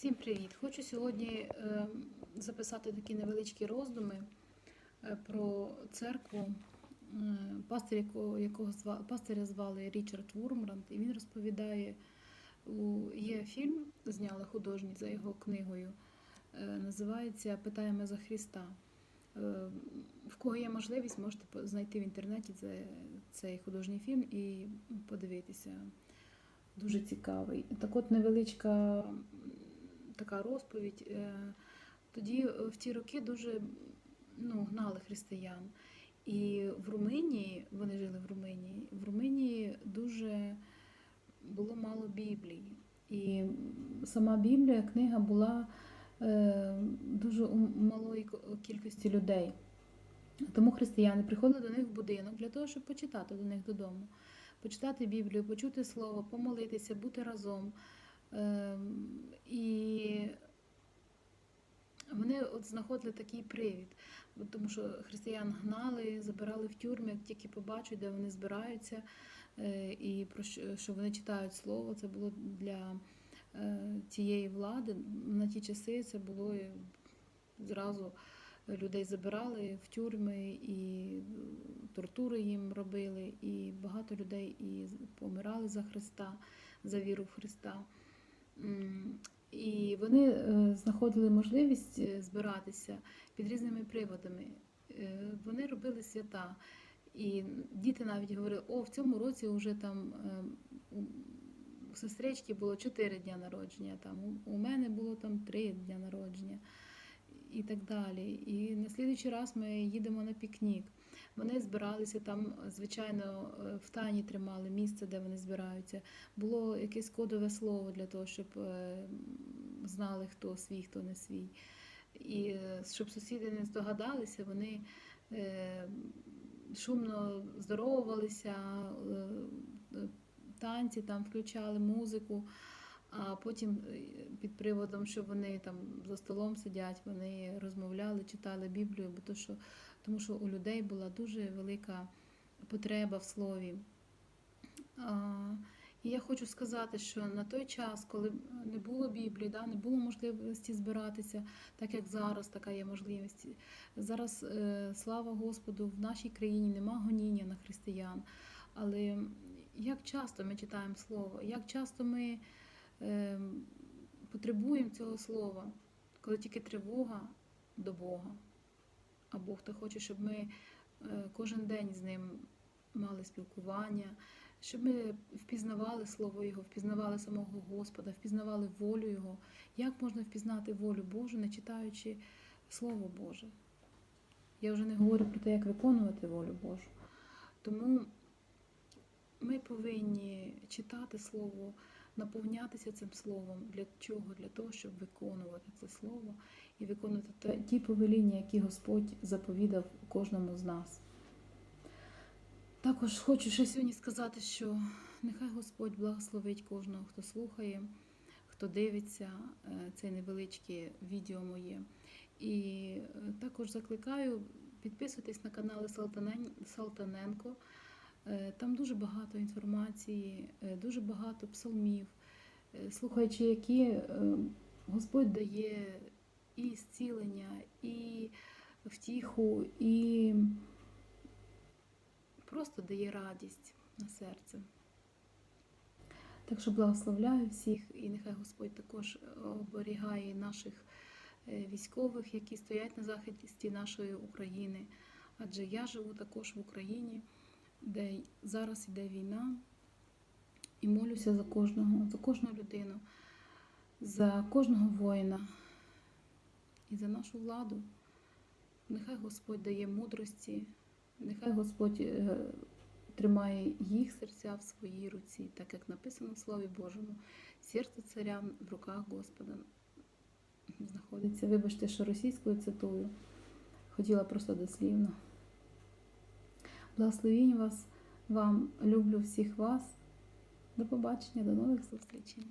Всім привіт! Хочу сьогодні е, записати такі невеличкі роздуми е, про церкву, пастир, якого, пастиря звали Річард Вурмранд, і він розповідає, є фільм, зняли художній за його книгою, е, називається Питаємо за Христа. В кого є можливість, можете знайти в інтернеті цей художній фільм і подивитися. Дуже цікавий. Так от невеличка така розповідь. Е, Тоді е, в ті роки дуже ну, гнали християн. І в Румунії, вони жили в Румунії, в Румунії дуже було мало Біблії. І сама Біблія, книга була е, дуже у малої кількості людей. Тому християни приходили до них в будинок для того, щоб почитати до них додому, почитати Біблію, почути слово, помолитися, бути разом. Ем, І вони от знаходили такий привід, тому що християн гнали, забирали в тюрми, як тільки побачать, де вони збираються, е, і про що, вони читають слово. Це було для е, тієї влади. На ті часи це було е, зразу людей забирали в тюрми і тортури їм робили, і багато людей і помирали за Христа, за віру в Христа. І вони е, знаходили можливість е, збиратися під різними приводами. Е, Вони робили свята. І діти навіть говорили, о, в цьому році вже там е, у- сестрички було 4 дня народження, там, у мене було там 3 дня народження і так далі. І на слідуючий раз ми їдемо на пікнік. Вони збиралися там, звичайно, е, в тані тримали місце, де вони збираються. Було якесь кодове слово для того, щоб е, знали, хто свій, хто не свій. І е, щоб сусіди не здогадалися, вони шумно здоровувалися, танці там включали, музику. А потім під приводом, що вони там за столом сидять, вони розмовляли, читали Біблію, бо то, що, тому що у людей була дуже велика потреба в слові. І я хочу сказати, що на той час, коли не було Біблії, да, не було можливості збиратися, так як зараз така є можливість. Зараз, е, слава Господу, в нашій країні нема гоніння на християн. Але як часто ми читаємо Слово, як часто ми е, потребуємо цього слова, коли тільки тривога до Бога. А Бог то хоче, щоб ми е, кожен день з ним мали спілкування, щоб ми впізнавали Слово Його, впізнавали самого Господа, впізнавали волю Його. Як можна впізнати волю Божу, не читаючи Слово Боже? Я вже не говорю про те, як виконувати волю Божу. Тому ми повинні читати Слово, наповнятися цим словом. Для чого? Для того, щоб виконувати це слово і виконувати ті повеління, які Господь заповідав кожному з нас. Також хочу ще сьогодні сказати, що нехай Господь благословить кожного, хто слухає, хто дивиться е, це невеличке відео моє. І е, також закликаю підписуйтесь на канали Салтанен- Салтаненко. Е, Там дуже багато інформації, е, дуже багато псалмів, е, слухаючи, які Господь дає і зцілення, і втіху, і просто дає радість на серце. Так що благословляю всіх, і нехай Господь також оберігає наших військових, які стоять на захисті нашої України. Адже я живу також в Україні, де зараз іде війна, і молюся за кожного, за кожну людину, за кожного воїна і за нашу владу. Нехай Господь дає мудрості, нехай Господь е, тримає їх серця в своїй руці, так як написано в Слові Божому. Серце царя в руках Господа знаходиться. Вибачте, що російською цитую. Хотіла просто дослівно. Благословінь вас, вам, люблю всіх вас. До побачення, до нових зустрічей.